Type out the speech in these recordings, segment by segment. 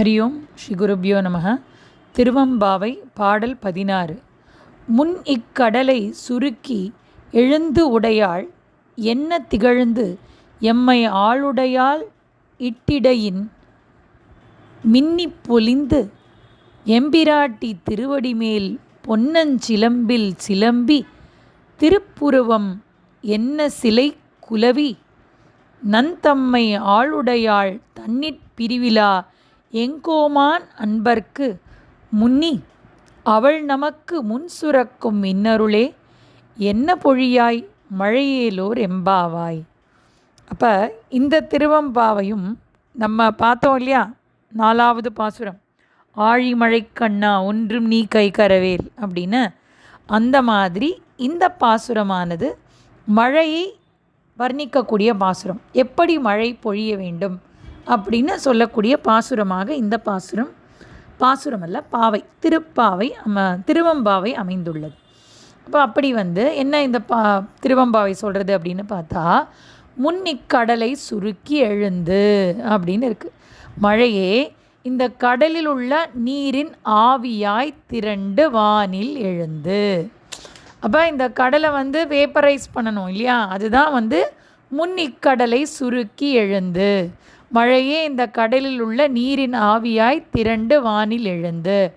ஹரி ஓம் ஸ்ரீ குருபியோ நமக திருவம்பாவை பாடல் பதினாறு। முன் இக்கடலை சுருக்கி எழுந்து உடையாள் என்ன திகழ்ந்து எம்மை ஆளுடையாள் இட்டிடையின் மின்னிப் பொலிந்து எம்பிராட்டி திருவடிமேல் பொன்னஞ்சிலம்பில் சிலம்பி திருப்புருவம் என்ன சிலை குலவி நன்தம்மை ஆளுடையாள் தன்னிற் பிரிவிலா எங்கோமான் அன்பர்க்கு முன்னி அவள் நமக்கு முன் சுரக்கும் இன்னருளே என்ன பொழியாய் மழையேலோர் எம்பாவாய். அப்போ இந்த திருவம்பாவையும் நம்ம பார்த்தோம் இல்லையா? நாலாவது பாசுரம். ஆழிமழை கண்ணா ஒன்றும் நீ கை கரவேல் அப்படின்னு. அந்த மாதிரி இந்த பாசுரமானது மழையை வர்ணிக்கக்கூடிய பாசுரம். எப்படி மழை பொழிய வேண்டும்? அப்படின்னு சொல்லக்கூடிய பாசுரமாக இந்த பாசுரம் பாசுரம் அல்ல பாவை திருப்பாவை அம திருவம்பாவை அமைந்துள்ளது. அப்போ அப்படி வந்து என்ன இந்த பா திருவம்பாவை சொல்கிறது அப்படின்னு பார்த்தா முன் இக்கடலை சுருக்கி எழுந்து அப்படின்னு இருக்குது மழையே இந்த கடலில் உள்ள நீரின் ஆவியாய் திரண்டு வானில் எழுந்து. அப்போ இந்த கடலை வந்து வேப்பரைஸ் பண்ணணும் இல்லையா? அதுதான் வந்து முன் இக்கடலை சுருக்கி எழுந்து. மழையே இந்த கடலில் உள்ள நீரின் ஆவியாய் திரண்டு வானில் எழுந்து.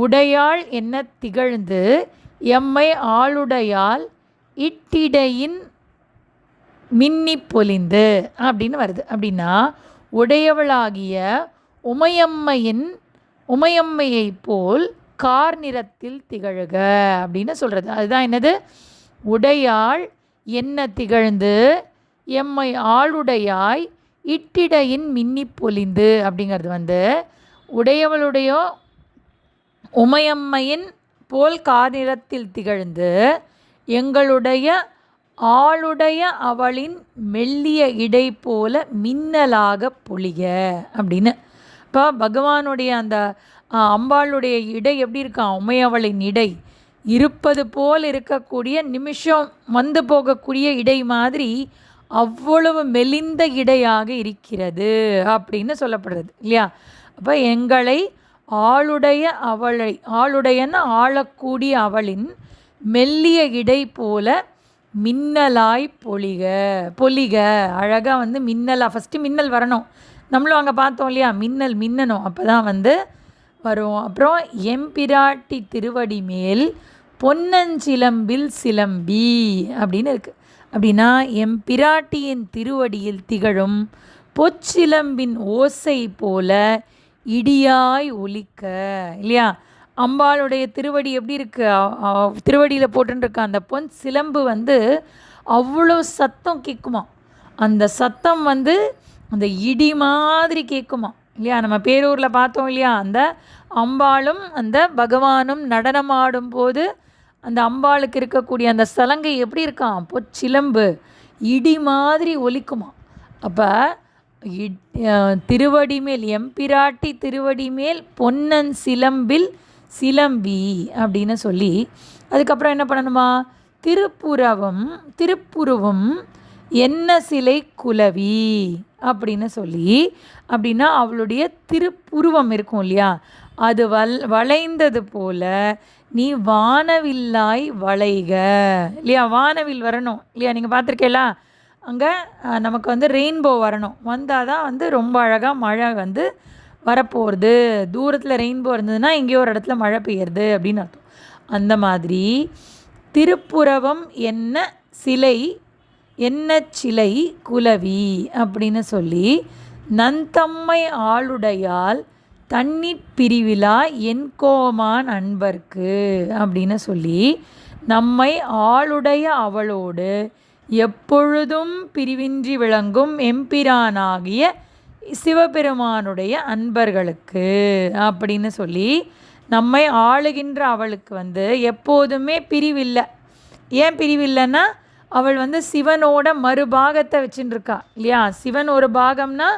உடையாள் என்ன திகழ்ந்து? எம்மை ஆளுடையால் இட்டிடையின் மின்னி பொலிந்து. அப்படின்னு வருது. அப்படின்னா உடையவளாகிய உமையம்மையின் உமையம்மையை போல் கார் நிறத்தில் திகழ்க அப்படின்னு சொல்கிறது அதுதான் என்னது? உடையாள் என்ன திகழ்ந்து? எம்மை ஆளுடையாய் இட்டிடையின் மின்னி பொலிந்து அப்படிங்கிறது வந்து உடையவளுடைய உமையம்மையின் போல் கார் திகழ்ந்து எங்களுடைய ஆளுடைய அவளின் மெல்லிய இடை போல மின்னலாக பொழிக அப்படின்னு. இப்போ பகவானுடைய அந்த அம்பாளுடைய இடை எப்படி இருக்கான் உமையவளின் இடை. இருப்பது போல் இருக்கக்கூடிய நிமிஷம் வந்து போகக்கூடிய இடை மாதிரி அவ்வளவு மெலிந்த இடையாக இருக்கிறது அப்படின்னு சொல்லப்படுறது இல்லையா? அப்போ எங்களை ஆளுடைய அவளை ஆளுடையன்னு ஆளக்கூடிய அவளின் மெல்லிய இடை போல மின்னலாய் பொழிக பொலிக அழகாக வந்து மின்னலாக ஃபஸ்ட்டு மின்னல் வரணும். நம்மளும் அங்கே பார்த்தோம் இல்லையா? மின்னல் மின்னணும். அப்போ தான் வந்து வரும். அப்புறம் எம்பிராட்டி திருவடி மேல் பொன்னஞ்சிலம்பில் சிலம்பி அப்படின்னு இருக்குது அப்படின்னா எம் பிராட்டியின் திருவடியில் திகழும் பொச்சிலம்பின் ஓசை போல இடியாய் ஒலிக்க. இல்லையா? அம்பாளுடைய திருவடி எப்படி இருக்குது திருவடியில் போட்டுருக்க அந்த பொன் சிலம்பு வந்து அவ்வளோ சத்தம் கேட்குமா? அந்த சத்தம் வந்து அந்த இடி மாதிரி கேட்குமா? இல்லையா? நம்ம பேரூரில் பார்த்தோம் இல்லையா? அந்த அம்பாளும் அந்த பகவானும் நடனமாடும் போது அந்த அம்பாளுக்கு இருக்கக்கூடிய அந்த சலங்கை எப்படி இருக்கான் பொச்சிலம்பு இடி மாதிரி ஒலிக்குமா? அப்போ திருவடி மேல் எம்பிராட்டி திருவடி மேல் பொன்னன் சிலம்பில் சிலம்பி அப்படின்னு சொல்லி அதுக்கப்புறம் என்ன பண்ணணுமா? திருப்புறவும் திருப்புருவும் என்ன சிலை குலவி அப்படின்னு சொல்லி அப்படின்னா அவளுடைய திருப்புருவம் இருக்கும் இல்லையா? அது வல் வளைந்தது போல நீ வானவில்லாய் வளைக. இல்லையா? வானவில் வரணும். இல்லையா? நீங்கள் பார்த்துருக்கீங்களா அங்கே நமக்கு வந்து ரெயின்போ வரணும். வந்தால் தான் வந்து ரொம்ப அழகாக மழை வந்து வரப்போகிறது தூரத்தில் ரெயின்போ இருந்ததுன்னா எங்கேயோ ஒரு இடத்துல மழை பெய்யுறது அப்படின்னு அர்த்தம். அந்த மாதிரி திருப்புறவம் என்ன சிலை என்ன சிலை குலவி அப்படின்னு சொல்லி நந்தம்மை ஆளுடையால் தண்ணீர் பிரிவிழா என் கோமான் அன்பர்க்கு அப்படின்னு சொல்லி நம்மை ஆளுடைய அவளோடு எப்பொழுதும் பிரிவின்றி விளங்கும் எம்பிரானாகிய சிவபெருமானுடைய அன்பர்களுக்கு அப்படின்னு சொல்லி நம்மை ஆளுகின்ற அவளுக்கு வந்து எப்போதுமே பிரிவில்லை. ஏன் பிரிவில்லைன்னா அவள் வந்து சிவனோட மறுபாகத்தை வச்சுட்டுருக்கா இல்லையா? சிவன் ஒரு பாகம்னா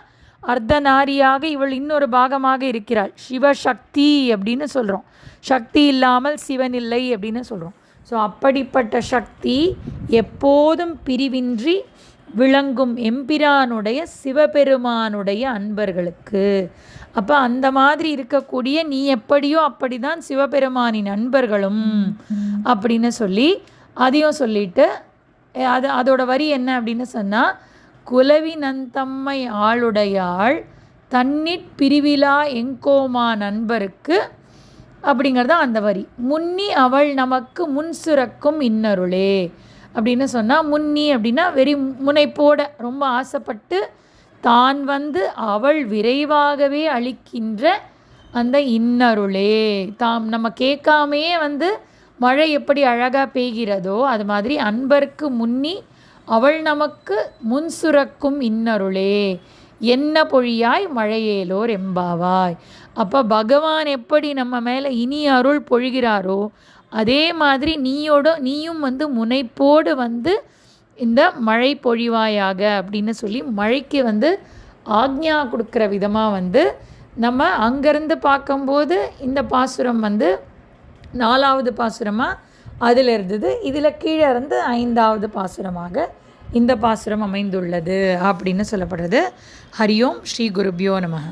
அர்த்தநாரியாக இவள் இன்னொரு பாகமாக இருக்கிறாள். சிவசக்தி அப்படின்னு சொல்கிறோம் சக்தி இல்லாமல் சிவன் இல்லை அப்படின்னு சொல்கிறோம் ஸோ அப்படிப்பட்ட சக்தி எப்போதும் பிரிவின்றி விளங்கும் எம்பிரானுடைய சிவபெருமானுடைய அன்பர்களுக்கு. அப்போ அந்த மாதிரி இருக்கக்கூடிய நீ எப்படியோ அப்படிதான் சிவபெருமானின் நண்பர்களும் அப்படின்னு சொல்லி அதையும் சொல்லிட்டு அது அதோட வரி என்ன அப்படின்னு சொன்னால் குலவி நந்தம்மை ஆளுடையாள் தன்னிற் பிரிவிலா எங்கோமா நண்பருக்கு? அப்படிங்கிறது அந்த வரி. முன்னி அவள் நமக்கு முன் சுரக்கும் இன்னருளே. அப்படின்னு சொன்னால் முன்னி அப்படின்னா வெறி முனைப்போட ரொம்ப ஆசைப்பட்டு தான் வந்து அவள் விரைவாகவே அளிக்கின்ற அந்த இன்னருளே. தாம் நம்ம கேட்காமையே வந்து மழை எப்படி அழகாக பெய்கிறதோ அது மாதிரி அன்பருக்கு முன்னி அவள் நமக்கு முன் சுரக்கும் இன்னருளே. என்ன பொழியாய் மழையேலோர் எம்பாவாய். அப்போ பகவான் எப்படி நம்ம மேலே இனி அருள் பொழிகிறாரோ அதே மாதிரி நீயோட நீயும் வந்து முனைப்போடு வந்து இந்த மழை பொழிவாயாக அப்படின்னு சொல்லி மழைக்கு வந்து ஆக்ஞா கொடுக்குற விதமாக வந்து நம்ம அங்கேருந்து பார்க்கும்போது இந்த பாசுரம் வந்து நாலாவது பாசுரமாக அதில் இருந்தது இதில் கீழே இருந்து ஐந்தாவது பாசுரமாக இந்த பாசுரம் அமைந்துள்ளது அப்படின்னு சொல்லப்படுறது. ஹரியோம் ஸ்ரீ குருபியோ நமः